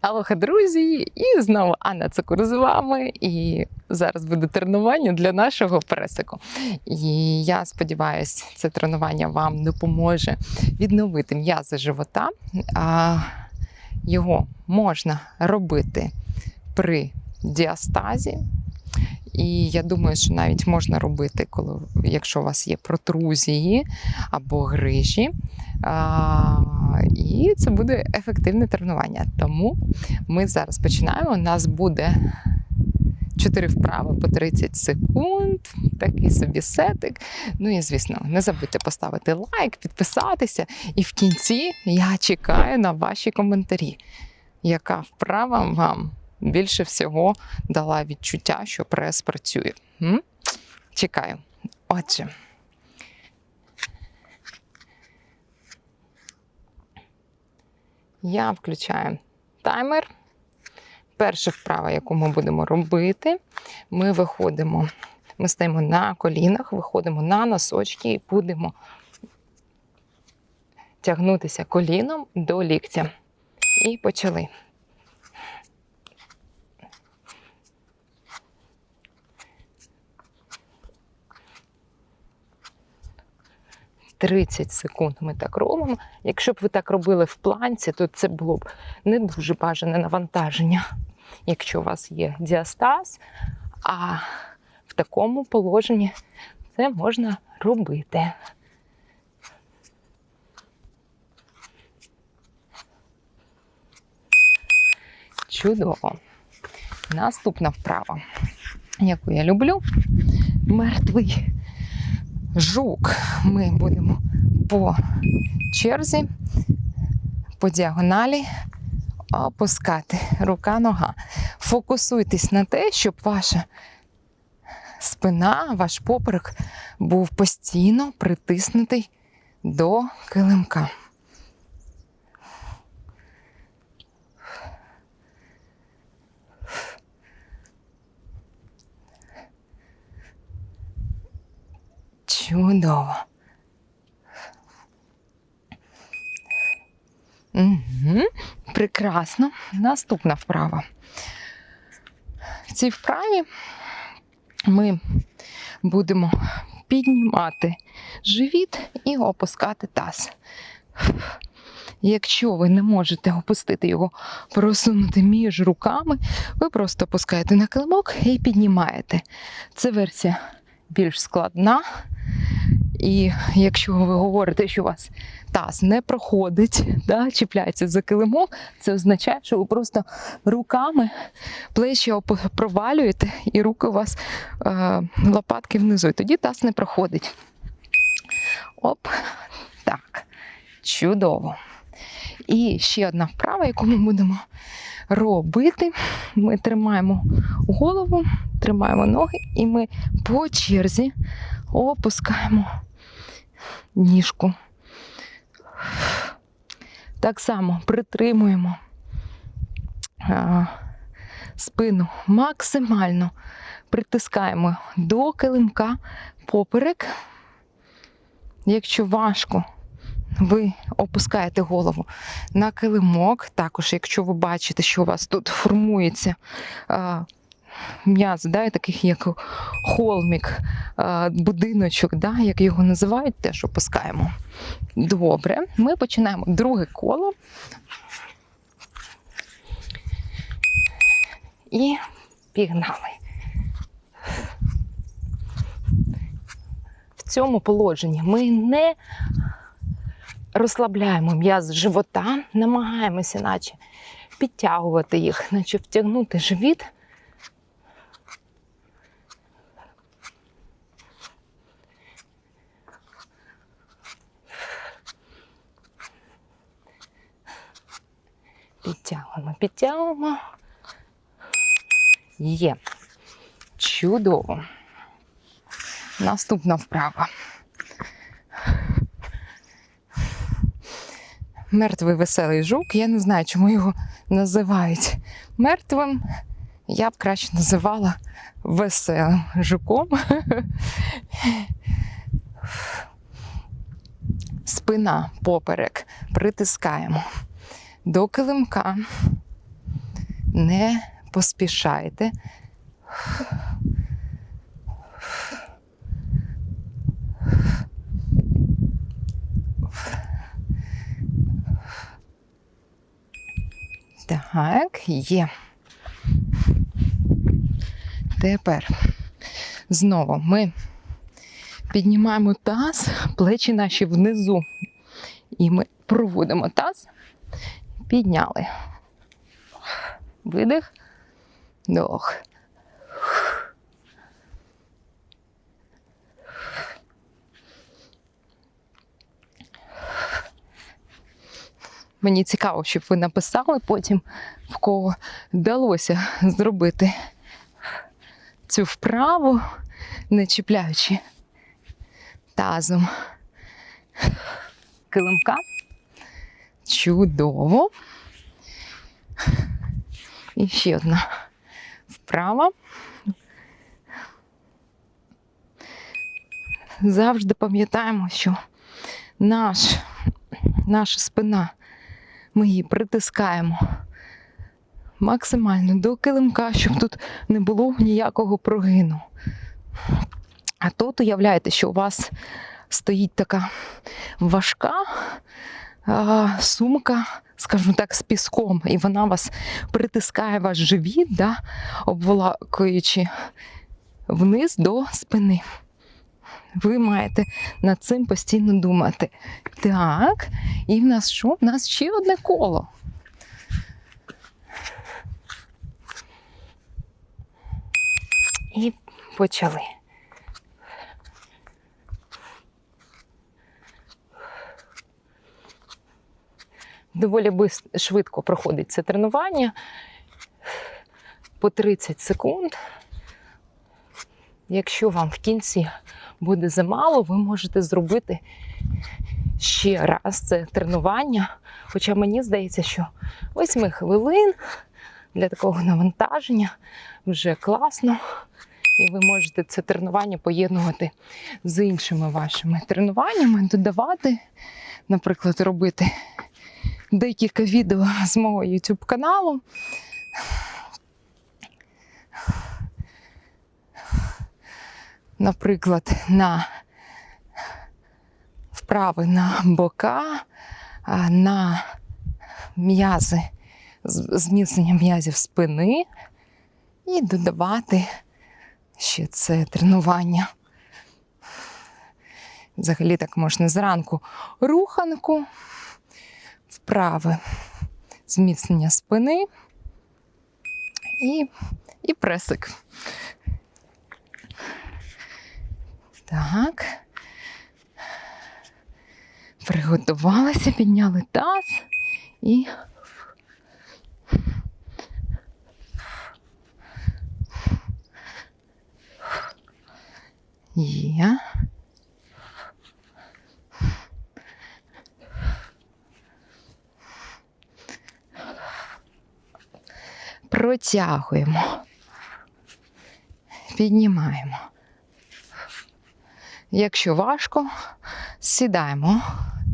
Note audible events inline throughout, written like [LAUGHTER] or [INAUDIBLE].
Алоха, друзі! І знову Анна Цукур з вами. І зараз буде тренування для нашого пресику. І я сподіваюся, це тренування вам допоможе відновити м'язи живота. А, його можна робити при діастазі. І я думаю, що навіть можна робити, коли, якщо у вас є протрузії або грижі. А, і це буде ефективне тренування. Тому ми зараз починаємо. У нас буде 4 вправи по 30 секунд, такий собі сетик. Ну і звісно, не забудьте поставити лайк, підписатися. І в кінці я чекаю на ваші коментарі. Яка вправа вам більше всього дала відчуття, що прес працює? М? Чекаю. Отже. Я включаю таймер. Перша вправа, яку ми будемо робити, ми виходимо, ми стоїмо на колінах, виходимо на носочки і будемо тягнутися коліном до ліктя. І почали. Тридцять секунд ми так робимо. Якщо б ви так робили в планці, то це було б не дуже бажане навантаження, якщо у вас є діастаз. А в такому положенні це можна робити. Чудово. Наступна вправа, яку я люблю, мертвий жук. Ми будемо по черзі, по діагоналі опускати рука-нога. Фокусуйтесь на те, щоб ваша спина, ваш поперек був постійно притиснутий до килимка. Чудово. Угу. Прекрасно. Наступна вправа. В цій вправі ми будемо піднімати живіт і опускати таз. Якщо ви не можете опустити його, просунути між руками, ви просто опускаєте на килимок і піднімаєте. Це версія більш складна. І якщо ви говорите, що у вас таз не проходить, да, чіпляється за килимок, це означає, що ви просто руками плечі провалюєте, і руки у вас е, лопатки внизу. І тоді таз не проходить. Оп, так. Чудово. І ще одна вправа, яку ми будемо робити. Ми тримаємо голову, тримаємо ноги, і ми по черзі опускаємо ніжку. Так само притримуємо спину максимально притискаємо до килимка поперек. Якщо важко, ви опускаєте голову на килимок. Також, якщо ви бачите, що у вас тут формується м'яз, да, таких як холмік, будиночок, да, як його називають, теж опускаємо. Добре, ми починаємо друге коло. І пігнали. В цьому положенні ми не розслабляємо м'яз живота, намагаємося, наче підтягувати їх, наче втягнути живіт. Підтягуємо, підтягуємо. Є. Чудово. Наступна вправа. Мертвий веселий жук. Я не знаю, чому його називають мертвим. Я б краще називала веселим жуком. Спина поперек притискаємо до килимка. не поспішайте. Так, є. Тепер знову ми піднімаємо таз, плечі наші внизу. І ми проводимо таз, підняли. Видих, вдох. Мені цікаво, щоб ви написали потім, в кого вдалося зробити цю вправу, не чіпляючи тазом килимка. Чудово. І ще одна вправа. Завжди пам'ятаємо, що наш, наша спина, ми її притискаємо максимально до килимка, щоб тут не було ніякого прогину. А тут уявляєте, що у вас стоїть така важка а, сумка, скажімо так, з піском, і вона вас притискає ваш живіт, да, обволакуючи вниз до спини. Ви маєте над цим постійно думати. Так, і в нас що? В нас ще одне коло. І почали. Доволі швидко проходить це тренування по 30 секунд. Якщо вам в кінці буде замало, ви можете зробити ще раз це тренування. Хоча мені здається, що 8 хвилин для такого навантаження вже класно. І ви можете це тренування поєднувати з іншими вашими тренуваннями, додавати, наприклад, робити декілька відео з мого YouTube каналу. Наприклад, на вправи на бока, на м'язи, зміцнення м'язів спини і додавати ще це тренування. Взагалі так можна зранку руханку, вправи, зміцнення спини і, і пресик. Так. Приготувалися, підняли таз і. Є. Протягуємо. Піднімаємо. Якщо важко, сідаємо,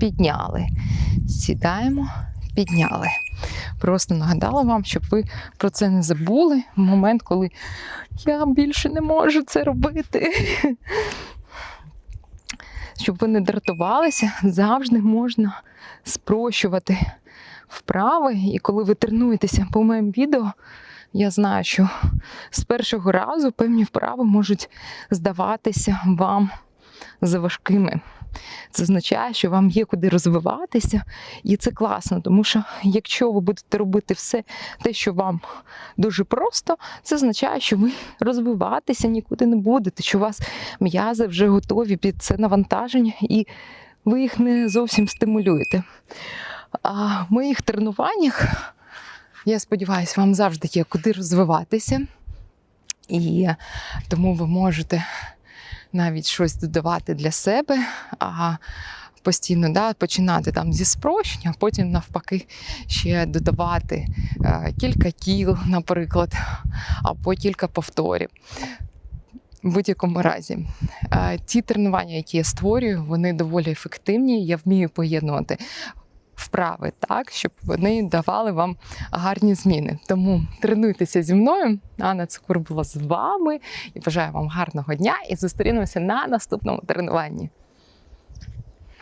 підняли. Сідаємо, підняли. Просто нагадала вам, щоб ви про це не забули в момент, коли я більше не можу це робити. [LAUGHS] Щоб ви не дратувалися, завжди можна спрощувати вправи. І коли ви тренуєтеся по моїм відео, я знаю, що з першого разу певні вправи можуть здаватися вам заважкими. Це означає, що вам є куди розвиватися, і це класно, тому що якщо ви будете робити все те, що вам дуже просто, це означає, що ви розвиватися нікуди не будете, що у вас м'язи вже готові під це навантаження, і ви їх не зовсім стимулюєте. А в моїх тренуваннях, я сподіваюся, вам завжди є куди розвиватися. І тому ви можете навіть щось додавати для себе, а постійно да, починати там зі спрощення, а потім навпаки ще додавати е, кілька кіл, наприклад, або кілька повторів. В будь-якому разі, Е, ті тренування, які я створюю, вони доволі ефективні. Я вмію поєднувати вправи, так, щоб вони давали вам гарні зміни. Тому тренуйтеся зі мною. Анна Цукур була з вами і бажаю вам гарного дня і зустрінемося на наступному тренуванні.